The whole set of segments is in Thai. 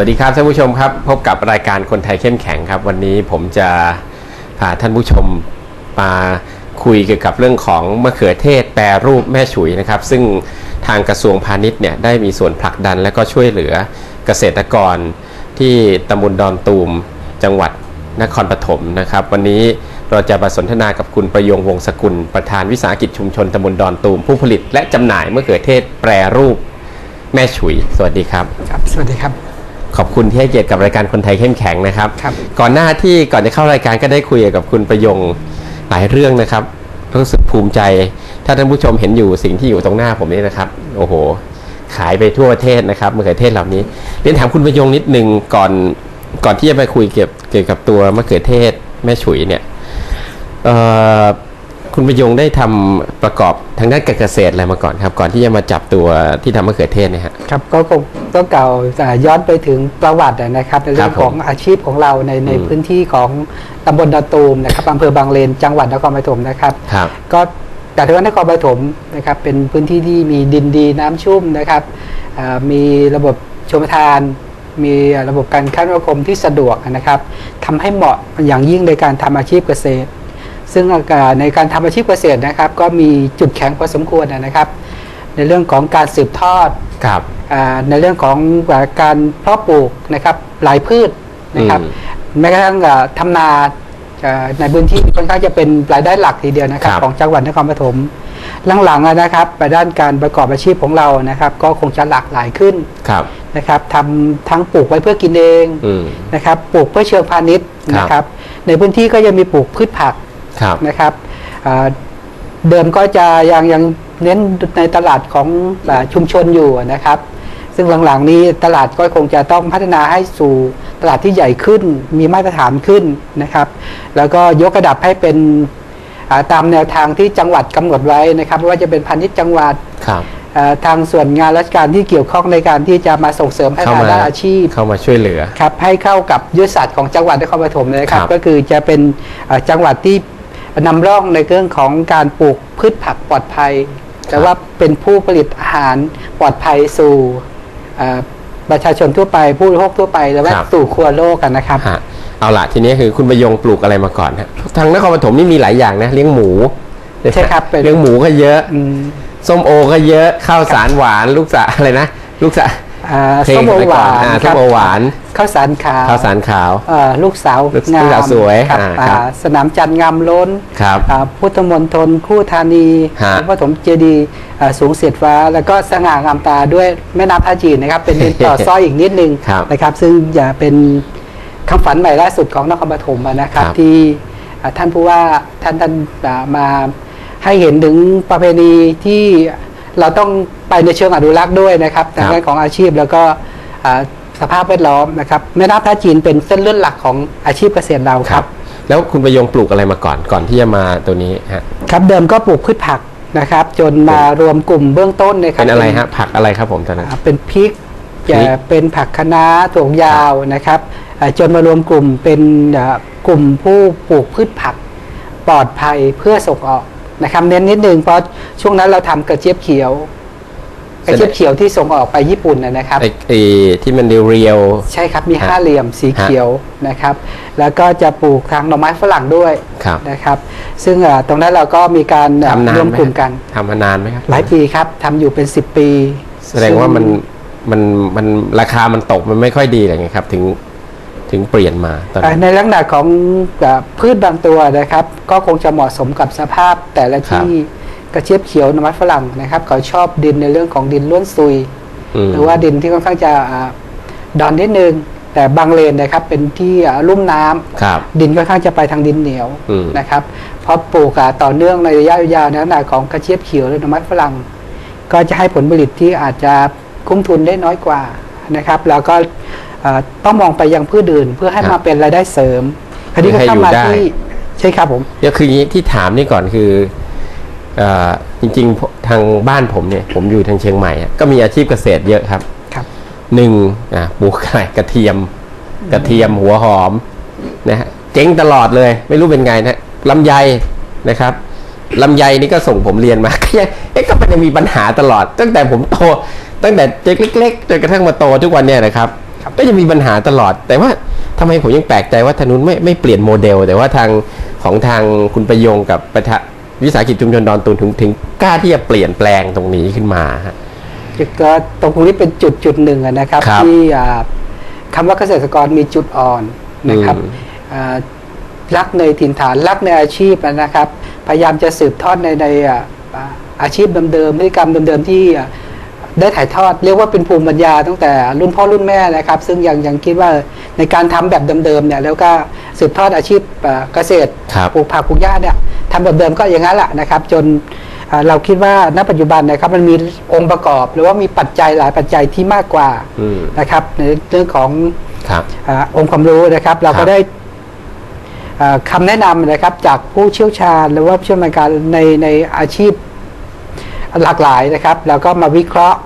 วัสดีครับท่านผู้ชมครับ พบกับรายการคนไทยเข้มแข็งครับ วันนี้ผมจะพาท่านผู้ชมมาคุยเกี่ยวกับเรื่องของมะเขือเทศแปรรูปแม่ฉุยนะครับ ซึ่งทางกระทรวงพาณิชย์เนี่ยได้มีส่วนผลักดันและก็ช่วยเหลือเกษตรกรที่ตำบลดอนตูม จังหวัดนครปฐมนะครับ วันนี้เราจะมาสนทนากับคุณประยงวงศกุล ประธานวิสาหกิจชุมชนตำบลดอนตูม ผู้ผลิตและจำหน่ายมะเขือเทศแปรรูปแม่ฉุย สวัสดีครับครับ สวัสดีครับ ขอบคุณที่ให้เกียรติกับรายการคนไทยเข้มแข็งนะครับ ครับ ก่อนหน้าที่ก่อนจะเข้ารายการก็ได้คุยกับคุณประยงหลายเรื่องนะครับ รู้สึกภูมิใจ ถ้าท่านผู้ชมเห็นอยู่สิ่งที่อยู่ตรงหน้าผมนี่นะครับ โอ้โห ขายไปทั่วประเทศนะครับมะเขือเทศเหล่านี้เรียนถามคุณประยงนิดนึงก่อนก่อนที่จะไปคุยเกี่ยวเกี่ยวกับตัวมะเขือเทศแม่ฉุยเนี่ยเอ่อ คุณประยงได้ทำประกอบทางด้านการเกษตรอะไรมาก่อนครับ ก่อนที่จะมาจับตัวที่ทำมะเขือเทศเนี่ยฮะครับก็คงต้องเก่าอ่าย้อนไปถึงประวัติอะนะครับในเรื่องครับผมของอาชีพของเราในในอืมพื้นที่ของตำบลดอนตูมนะครับอำเภอบางเลนจังหวัดนครปฐมนะครับครับก็แต่ที่ว่านครปฐมนะครับเป็นพื้นที่ที่มีดินดีน้ำชุ่มนะครับอ่ามีระบบชมทานมีระบบการคมนาคมที่สะดวกนะครับทำให้เหมาะอย่างยิ่งในการทำอาชีพเกษตร ซึ่งอ่าในการทำอาชีพเกษตรนะครับ ก็มีจุดแข็งพอสมควรนะครับ ในเรื่องของการสืบทอดครับอ่าในเรื่องของอ่าการเพาะปลูกนะครับหลายพืชนะครับอืมแม้กระทั่งอ่าทำนาอ่าในพื้นที่ค่อนข้างจะเป็นรายได้หลักทีเดียวนะครับครับของจังหวัดนครปฐมหลังๆอะนะครับไปด้านการประกอบอาชีพของเรานะครับ ก็คงจะหลากหลายขึ้นครับนะครับทำทั้งปลูกไว้เพื่อกินเองอืมนะครับ ปลูกเพื่อเชิงพาณิชย์ครับนะครับ ในพื้นที่ก็ยังมีปลูกพืชผักครับ นะครับอ่าเดิมก็จะยังยังเน้นในตลาดของอาชุมชนอยู่นะครับ ซึ่งหลังๆนี้ตลาดก็คงจะต้องพัฒนาให้สู่ตลาดที่ใหญ่ขึ้น มีมาตรฐานขึ้นนะครับ แล้วก็ยกระดับให้เป็นอ่าตามแนวทางที่จังหวัดกำหนดไว้นะครับไม่ว่าจะเป็นพาณิชย์จังหวัดครับอ่าทางส่วนงานราชการที่เกี่ยวข้องในการที่จะมาส่งเสริมพัฒนาด้านอาชีพเข้ามาช่วยเหลือครับให้เข้ากับยุทธศาสตร์ของจังหวัดนครปฐมเลยนะครับครับ ก็คือจะเป็นเอ่อจังหวัดที่ นำร่องในเรื่องของการปลูกพืชผักปลอดภัย แต่ว่าเป็นผู้ผลิตอาหารปลอดภัยสู่เอ่อประชาชนทั่วไปผู้บริโภคทั่วไปและว่าครับสู่ครัวโลกกันนะครับฮะเอาละทีนี้คือคุณประยงปลูกอะไรมาก่อนฮะทางนครปฐมนี่มีหลายอย่างนะเลี้ยงหมูใช่ครับเป็นเลี้ยงหมูก็เยอะอืมส้มโอก็เยอะข้าวสารหวาน ลูกสะอะไรนะ ลูกสะอ่า เพลงส้มโอไปหก่อนวานอ่าคส้รัมบโอหวานข้าวสารขาวข้าวสารขาวเอ่อลูกสาวลูกงาลูกสาวมสวยครับอ่าอ่าครับสนามจันทร์งามล้นครับอ่าพุทธมณฑลคู่ธานีฮะพระปฐมเจดีย์อ่าสูงเสียดฟ้า แล้วก็สง่างามตาด้วยแม่น้ำท่าจีนนะครับ เป็นดินต่อซ้อยอีกนิดนึงครับนะครับ ซึ่งจะเป็นคำฝันใหม่ล่าสุดของนครปฐมอะนะครับครับ ที่อ่าท่านผู้ว่าท่านท่านอ่ามาให้เห็นถึงประเพณีที่ เราต้องไปในเชิงอนุรักษ์ด้วยนะครับทางด้านของอาชีพแล้วก็อ่าสภาพแวดล้อมนะครับแม่น้ำท่าจีนเป็นเส้นเลือดหลักของอาชีพเกษตรเราครับ แล้วคุณประยงปลูกอะไรมาก่อนก่อนที่จะมาตัวนี้ฮะครับเดิมก็ปลูกพืชผักนะครับ จนมารวมกลุ่มเบื้องต้นนะครับเป็นอะไรฮะผักอะไรครับผมตอนนั้นอ่าเป็นพริกพริกจะเป็นผักคะน้าถั่วยาวนะครับอ่าจนมารวมกลุ่มเป็นอ่ากลุ่มผู้ปลูกพืชผักปลอดภัยเพื่อส่งออก นะครับเน้นนิดนึงเพราะช่วงนั้นเราทำกระเจี๊ยบเขียวกระเจี๊ยบเขียวที่ส่งออกไปญี่ปุ่นนะนะครับไอ้ไอ้ที่มันเรียวใช่ครับมีฮะห้าเหลี่ยมสีเขียวนะครับ แล้วก็จะปลูกทางหน่อไม้ฝรั่งด้วยครับนะครับ ซึ่งอ่าตรงนั้นเราก็มีการๆอ่าทำนารวนมไหมกลุ่มกันทำมานานไหมครับหลายปีครับทำอยู่เป็น 10 ปี แสดงว่ามันมันมันราคามันตกมันไม่ค่อยดีอะไรเงี้ยครับ ถึง ถึงเปลี่ยนมาตอนอ่านั้นในลักษณะของอ่าพืชบางตัวนะครับ ก็คงจะเหมาะสมกับสภาพแต่ละที่กระเจี๊ยบเขียวหน้ำมันฝรั่งนะครับ เขาชอบดินในเรื่องของดินล้วนซุยมหรือว่าดินที่ค่อนข้างจะอ่าดอนนิดนึงแต่บางเลนนะครับเป็นที่อ่าลุ่มน้ำครับดินค่อนข้างจะไปทางดินเหนียวอืมนะครับเพราะปลูกอะต่อเนื่องในระยะยาวในลักษณะของกระเจี๊ยบเขียวหรือหน้ำมันฝรั่ง ก็จะให้ผลผลิตที่อาจจะคุ้มทุนได้น้อยกว่านะครับ แล้วก็อ่า ต้องมองไปยังพืชอื่น เพื่อให้ครับมาเป็นรายได้เสริมคราวนี้ก็ให้เข้ามาอยู่ได้ที่ใช่ครับผมเดี๋ยวคืออย่างนี้ที่ถามนี่ก่อนคือเอ่อจริงๆผมทางบ้านผมเนี่ย ผมอยู่ทางเชียงใหม่อะก็มีอาชีพเกษตรเยอะครับครับหนึ่งอะปลูกอะไรกระเทียม กระเทียมหัวหอมนะฮะเจ๊งตลอดเลย ไม่รู้เป็นไงนะลำไยนะครับลำไยนี่ก็ส่งผมเรียนมาก็ยังเอ๊ะก็มันยังมีปัญหาตลอด ตั้งแต่ผมโต ตั้งแต่เด็กเล็กๆจนกระทั่งมาโตทุกวันเนี่ยนะครับครับ ก็จะมีปัญหาตลอด แต่ว่าทำไมผมยังแปลกใจว่าทางนู้นไม่ไม่เปลี่ยนโมเดล แต่ว่าทางของทางคุณประยงกับประธานวิสาหกิจชุมชนดอนตูนถึงถึงกล้าที่จะเปลี่ยนแปลงตรงนี้ขึ้นมาฮะก็ตรงนี้เป็นจุดจุดหนึ่งอะนะครับครับที่อ่าคำว่าเกษตรกรมีจุดอ่อนนะครับอืมอ่ารักในถิ่นฐานรักในอาชีพนะครับ พยายามจะสืบทอดในในอ่าอ่าอาชีพเดิมๆพฤติกรรมเดิมๆที่อ่า ได้ถ่ายทอดเรียกว่าเป็นภูมิปัญญาตั้งแต่รุ่นพ่อรุ่นแม่นะครับ ซึ่งยังยังคิดว่าในการทำแบบเดิมๆเนี่ยแล้วก็สืบทอดอาชีพอ่าเกษตรครับปลูกผักปลูกหญ้าเนี่ยทำแบบเดิมก็อย่างนั้นแหละนะครับ จนเอ่อเราคิดว่าณปัจจุบันนะครับมันมีองค์ประกอบ หรือว่ามีปัจจัยหลายปัจจัยที่มากกว่าอืมนะครับ ในเรื่องของครับอาองค์ความรู้นะครับ เราครัก็บได้อ่าคำแนะนำนะครับจากผู้เชี่ยวชาญ หรือว่าผู้เชี่ยวชาญการในในอาชีพ หลากหลายนะครับ แล้วก็มาวิเคราะห์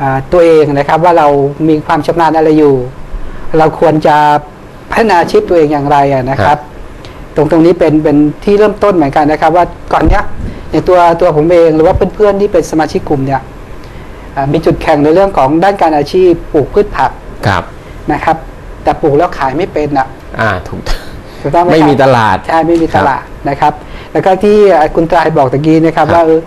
อ่าตัวเองนะครับ ว่าเรามีความชำนาญอะไรอยู่ เราควรจะพัฒนาอาชีพตัวเองอย่างไรอะนะครับ ตรงตรงนี้เป็นเป็นที่เริ่มต้นเหมือนกันนะครับ ว่าก่อนเนี้ยอย่างตัวตัวผมเองหรือว่าเพื่อนๆที่เป็นสมาชิกกลุ่มเนี่ยอ่ามีจุดแข่งในเรื่องของด้านการอาชีพปลูกพืชผักครับนะครับ แต่ปลูกแล้วขายไม่เป็นอะอ่าถูกถูกต้องไหมไม่ครับมีตลาดใช่ไม่มีตลาดนะครับ แล้วก็ที่คุณตรายบอกตะกี้นะครับครับว่าเออ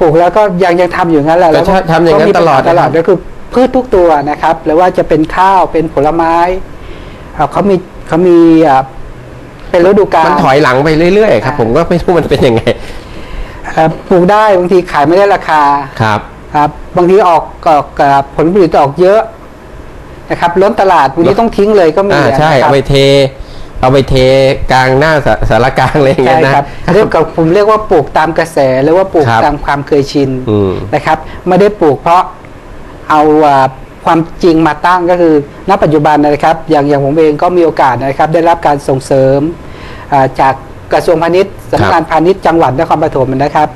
ปลูกแล้วก็ยังยังทำอยู่งั้นแหละก็แล้วทำอย่างนั้นมีปัญหตลอดตลอดนะครับ ก็คือพืชทุกตัวนะครับหรือว่าจะเป็นข้าวเป็นผลไม้เอ่อเขามีเขามีอ่าเป็นฤดูกาล มันถอยหลังไปเรื่อยๆครับ อ่า ผมก็ไม่รู้มันเป็นยังไงเอ่อปลูกได้บางทีขายไม่ได้ราคา ครับ ครับบางทีออกออกเอ่อผลผลิตออกเยอะนะครับล้นตลาดบางทีต้องทิ้งเลยก็มีอ่าใช่นะครับเอาไปเท เอาไปเทกลางหน้าสาสารกลางอะไรอย่างเงี้ใช่ยนะ ครับเรียกกับผมเรียกว่าปลูกตามกระแสหรือว่าปลูกครับตามความเคยชินอืมนะครับไม่ได้ปลูกเพราะเอาอ่าความจริงมาตั้งก็คือ ณปัจจุบันนะครับ อย่างอย่างผมเองก็มีโอกาสนะครับ ได้รับการส่งเสริมอ่าจากกระทรวงพาณิชย์สำนักงานพาณิชย์จังหวัดนครปฐมนะครับ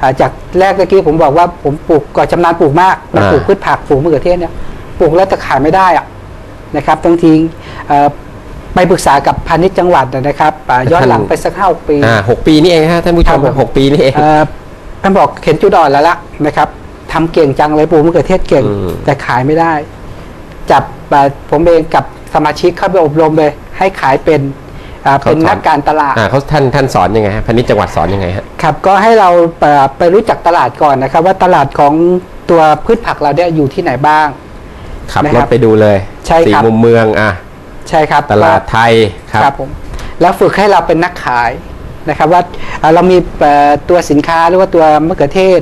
อ่าจากแรกเมื่อกี้ผมบอกว่าผมปลูกก่อนชำนาญปลูกมากมาอ่า ปลูกพืชผักปลูกมะเขือเทศเนี่ยปลูกแล้วแต่ขายไม่ได้อะ นะครับต้องทิ้งเอ่อ ไปปรึกษากับพาณิชย์จังหวัดนะครับอ่าย้อนหลังไปสักห้าหกปีอ่าหกปีนี่เองฮะท่านผู้ชครัมบผมหกปีนี่เองเอ่อท่านบอกเห็นจุดอ่อนแล้วละนะครับทำเก่งจังเลยปลูกมะเขือเทศเก่งอืมแต่ขายไม่ได้ จับอ่าผมเองกับสมาชิกเข้าไปอบรมเลย ให้ขายเป็นอ่าเป็นนักการตลาดอ่าเขาท่านท่านสอนยังไงฮะพาณิชย์จังหวัดสอนยังไงฮะครับก็ให้เราเอ่อไปรู้จักตลาดก่อนนะครับ ว่าตลาดของตัวพืชผักเราเนี่ยอยู่ที่ไหนบ้างขับนะรครัถบไปดูเลยใช่ครับสี่มุมเมืองอะ ใช่ครับตลาดไทยครับครับผมแล้วฝึกให้เราเป็นนักขายนะครับ ว่าเอ่อเรามีเอ่อตัวสินค้าหรือว่าตัวมะเขือเทศ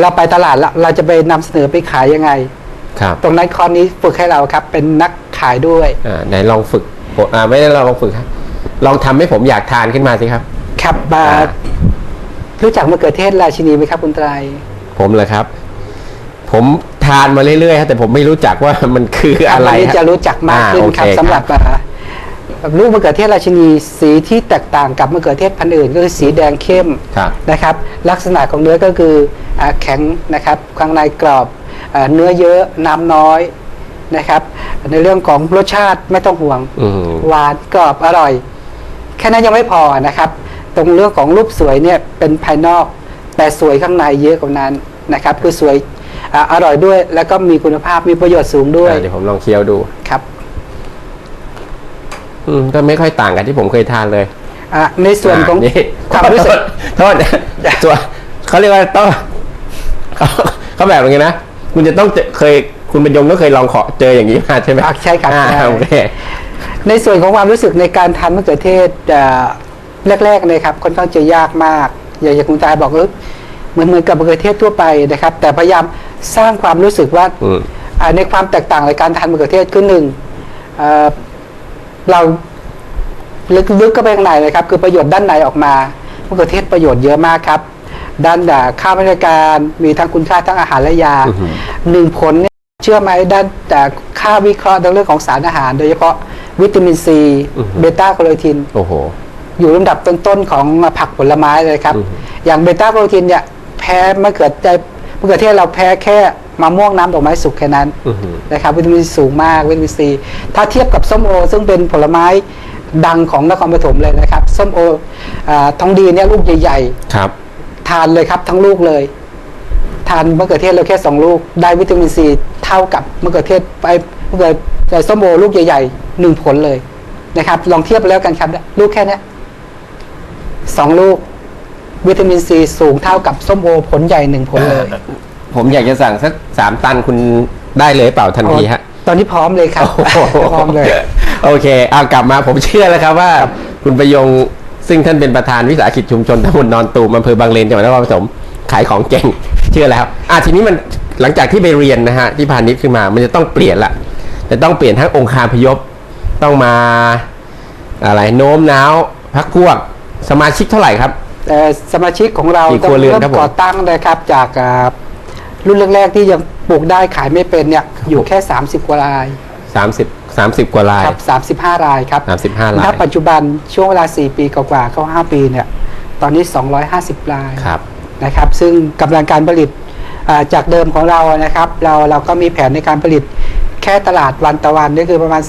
เราไปตลาดแล้วเราจะไปนำเสนอไปขายยังไงครับตรงนั้นคอร์สนี้ฝึกให้เราครับเป็นนักขายด้วยอ่าไหนลองฝึกผมอ่าไม่ได้ลองฝึกครับ ลองทำให้ผมอยากทานขึ้นมาสิครับ ครับมาอ่ารู้จักมะเขือเทศราชินีไหมครับคุณไตรผมเลยครับ ผมทานมาเรื่อยๆครับแต่ผมไม่รู้จักว่ามันคืออะไรวันนี้ฮะจะรู้จักมากขึ้นอ่าโอครับเคสำหรับอ่าลูกมะเขือเทศราชินีสีที่แตกต่างกับมะเขือเทศพันธุ์อื่นก็คือสีแดงเข้มครับนะครับ ลักษณะของเนื้อก็คืออาแข็งนะครับข้างในกรอบอาเนื้อเยอะน้ำน้อยนะครับ ในเรื่องของรสชาติไม่ต้องห่วงอืมหวานกรอบอร่อย แค่นั้นยังไม่พอนะครับ ตรงเรื่องของรูปสวยเนี่ยเป็นภายนอก แต่สวยข้างในเยอะกว่านั้นนะครับ คือสวย อ่าอร่อยด้วย แล้วก็มีคุณภาพมีประโยชน์สูงด้วย อ่าเดี๋ยวผมลองเคี้ยวดู ครับอืมก็ไม่ค่อยต่างกันที่ผมเคยทานเลยอะในส่วนของอ่านี่ความรู้สึก โทษโทษตัวเขาเรียกว่าต้องเขาเขาแบบอย่างนี้นะ คุณจะต้องเจอเคย คุณบรรยงก็เคยลองขอเจออย่างนี้มาใช่ไหมอะใช่ครับอ่าใช่ โอเค ในส่วนของความรู้สึกในการทานมะเขือเทศอ่าแรกๆเลยครับค่อนข้างจะยากมาก อย่างอย่างคุณตาบอกเออเหมือนเหมือนกับมะเขือเทศทั่วไปนะครับ แต่พยายาม สร้างความรู้สึกว่าอืมอ่าในความแตกต่างในการทานมะเขือเทศคือหนึ่งเอ่อเราลึกๆก็ไปข้างในเลยครับ คือประโยชน์ด้านในออกมามะเขือเทศประโยชน์เยอะมากครับ ด้านอ่าข้าวราชการมีทั้งคุณค่าทั้งอาหารและยาอื้อหือหนึ่งผลเนี่ยเชื่อไหมด้านจากค่าวิเคราะห์ในเรื่องของสารอาหาร โดยเฉพาะวิตามินซีอือหือเบต้าแคโรทีนโอ้โหอยู่ลำดับต้นๆของผักผลไม้เลยครับอือหืออย่างเบต้าแคโรทีนเนี่ยแพ้มะเขือเทศ มะเขือเทศเราแพ้แค่มะม่วงน้ำดอกไม้สุกแค่นั้นอื้อหือนะครับวิตามินสูงมากวิตามินซีถ้าเทียบกับส้มโอ ซึ่งเป็นผลไม้ดังของนครปฐมเลยนะครับส้มโออาทองดีเนี่ยลูกใหญ่ครับๆทานเลยครับทั้งลูกเลย ทานมะเขือเทศเราแค่สองลูก ได้วิตามินซีเท่าท่ากับมะเขือเทศไปมะเขือเอ่อส้มโอลูกใหญ่ๆหนึ่งผลเลยนะครับ ลองเทียบไปแล้วกันครับเนี่ยลูกแค่เนี้ยสองลูก วิตามินซีสูงเท่ากับส้มโอผลใหญ่หนึ่งผลเลย ผมอยากจะสั่งสักสามตันคุณได้เลยเปล่าทันทีฮะ ตอนนี้พร้อมเลยครับพร้อมเลย โอเค เอากลับมาผมเชื่อแล้วครับว่า คุณประยงซึ่งท่านเป็นประธานวิสาหกิจชุมชนตำบลนอนตูมอำเภอบางเลนจังหวัดนครปฐมขายของเก่ง เชื่อแล้วอะทีนี้มันหลังจากที่ไปเรียนนะฮะที่พาณิชย์ขึ้นมา มันจะต้องเปลี่ยนละจะต้องเปลี่ยนทั้งองค์คาพยพต้องมาอะไรโน้มน้าวพักพวกสมาชิกเท่าไหร่ครับแต่ สมาชิกของเรากี่ต้อครัวงเรือนเริ่มครับผมก่อตั้งนะครับจากอ่ารุ่นแรกๆที่ยังปลูกได้ขายไม่เป็นเนี่ยอยู่แค่ 30 กว่าราย 30 30 กว่ารายครับ35 รายครับ35รายณปัจจุบันช่วงเวลา 4 ปีกว่าๆเข้า 5 ปีเนี่ยตอนนี้ 250 รายครับนะครับ ซึ่งกำลังการผลิตอ่าจากเดิมของเรานะครับ เราเราก็มีแผนในการผลิตแค่ตลาดวันต่อวันนี่คือประมาณ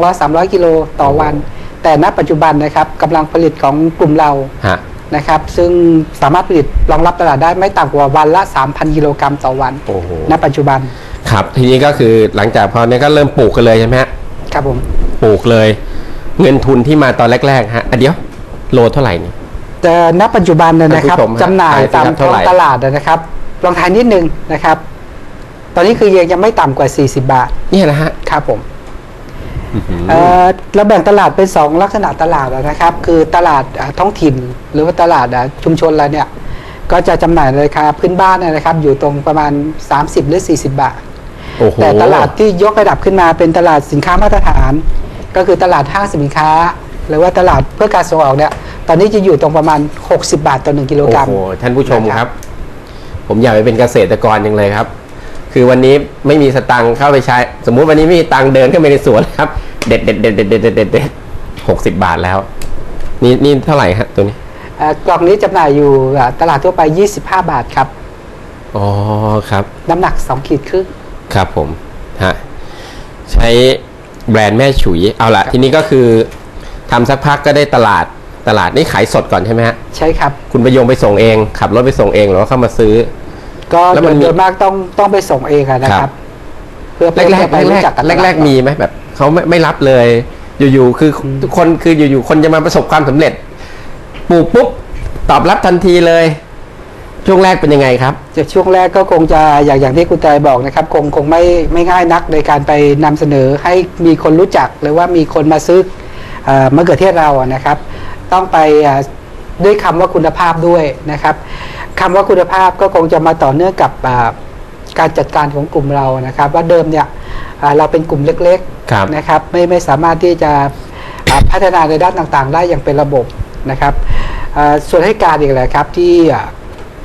200-300 กิโลต่อวัน แต่ณปัจจุบันนะครับกำลังผลิตของกลุ่มเราฮะ นะครับซึ่งสามารถผลิตรองรับตลาดได้ไม่ต่ำกว่าวันละ 3,000กิโลกรัมต่อวันโอ้โห ณปัจจุบันครับ ทีนี้ก็คือหลังจากพอเนี้ก็เริ่มปลูกกันเลยใช่ไหมฮะครับผม ปลูกเลย เงินทุนที่มาตอนแรกๆฮะอะเดี๋ยวโลเท่าไหร่นี่ แต่ณปัจจุบันเนี่ยนะครับท่านผู้ชมฮะจำหน่ายทายสิตามครับท้เท่าองไหร่ ตลาดนะครับลองทายนิดนึงนะครับ ตอนนี้คือยังยังไม่ต่ำกว่า 40 บาทเนี่ยนะฮะ ครับผมอื้อหือ เอ่อเราแบ่งตลาดเป็น2ลักษณะตลาดนะครับ คือตลาดอ่าท้องถิ่น หรือว่าตลาดอ่าชุมชนเราเนี่ยก็จะจำหน่ายในราคาพื้นบ้านเนยนะครับ อยู่ตรงประมาณ 30 หรือ 40 บาทโอ้โหแต่ตลาดที่ยกระดับขึ้นมาเป็นตลาดสินค้ามาตรฐาน ก็คือตลาดห้างสินค้า หรือว่าตลาดเพื่อการส่งออกเนี่ยตอนนี้จะอยู่ตรงประมาณ 60 บาทต่อ1กิโลโอ้กรัมโหท่านผู้ชมนะคครัรับบผมอยากไปเป็นเกษตรกรยังเลยครับ คือวันนี้ไม่มีสตังค์เข้าไปใช้ สมมุติวันนี้ไม่มีตังค์เดินเข้าไปในสวนครับ เด็ดเด็ดเด็ดเด็ดเด็ดเด็ดเด็ดหกสิบบาทแล้ว นี่นี่เท่าไหร่ฮะตัวนี้กล่องนี้จำหน่ายอยู่ตลาดทั่วไปยี่สิบห้าบาทครับ อ๋อครับ น้ำหนักสองขีดครึ่ง ครับผมฮะใช้แบรนด์แม่ฉุย เอาละทีนี้ก็คือทำสักพักก็ได้ตลาดตลาดนี่ขายสดก่อนใช่ไหมฮะ ใช่ครับ คุณประยงไปส่งเอง ขับรถไปส่งเองหรือว่าเข้ามาซื้อ ก็แล้วโดมันยมี โดยมากต้องต้องไปส่งเองอะนะคครัรับบเพื่อแรกแรกเพื่อไปแรกรู้จักกับตแรลากดแรกๆมีไหมแบบเขาไม่ไม่รับเลย อยู่ๆคือทุกคนคืออยู่ๆคนจะมาประสบความสำเร็จปลูกปุ๊บตอบรับทันทีเลย ช่วงแรกเป็นยังไงครับจากช่วงแรกก็คงจะอย่างอย่างที่คุณตายบอกนะครับ คงคงไม่ไม่ง่ายนักในการไปนำเสนอให้มีคนรู้จักหรือว่ามีคนมาซื้อเอ่อมะเขือเทศเราอะนะครับ ต้องไปอ่าด้วยคำว่าคุณภาพด้วยนะครับ คำว่าคุณภาพก็คงจะมาต่อเนื่องกับอ่าการจัดการของกลุ่มเรานะครับ ว่าเดิมเนี่ยอ่าเราเป็นกลุ่มเล็กครับๆนะครับไม่ไม่สามารถที่จะอ่าพัฒนาในด้านต่างๆ ได้อย่างเป็นระบบนะครับอ่าส่วนให้การอีกแหละครับที่อ่า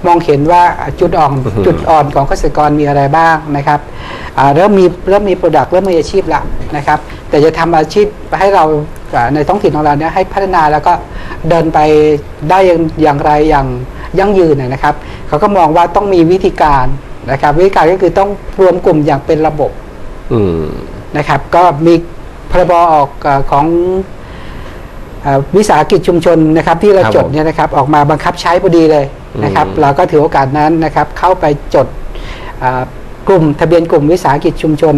มองเห็นว่าจุดอ่อนอือฮึจุดอ่อนของเกษตรกรมีอะไรบ้างนะครับอ่าเริ่มมีเริ่มมีโปรดักต์เริ่มมีอาชีพละนะครับ แต่จะทำอาชีพให้เราอ่าในท้องถิ่นของเราเนี่ยให้พัฒนาแล้วก็เดินไปได้อย่างอย่างไรอย่าง ยั่งยืนนะครับเขาก็มองว่าต้องมีวิธีการนะครับ วิธีการก็คือต้องรวมกลุ่มอย่างเป็นระบบอืมนะครับ ก็มีพรบออกเออของเออวิสาหกิจชุมชนนะครับ ที่เราครับจดผมเนี่ยนะครับ ออกมาบังคับใช้พอดีเลยนะครับอืมเราก็ถือโอกาสนั้นนะครับ เข้าไปจดเอ่อกลุ่มทะเบียนกลุ่มวิสาหกิจชุมชน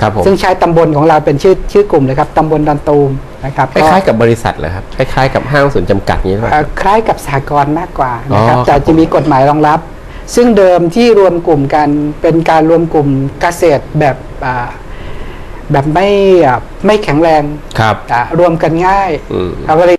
ครับผมซึ่งใช้ตำบลของเราเป็นชื่อชื่อกลุ่มเลยครับตำบลดอนตูมนะครับคล้ายๆกับบริษัทเหรอครับคล้ายๆกับห้างส่วนจำกัดนี้หรือเปเอ่ล่าอคล้ายกับสหกรณ์มากกว่านะครับอ๋อครับแต่จะมีกฎหมายรองรับ ซึ่งเดิมที่รวมกลุ่มกันเป็นการรวมกลุ่มเกษตรแบบอ่าแบบไม่อ่าไม่แข็งแรงครับ อ่ารวมกันง่ายอืมเอาอะไร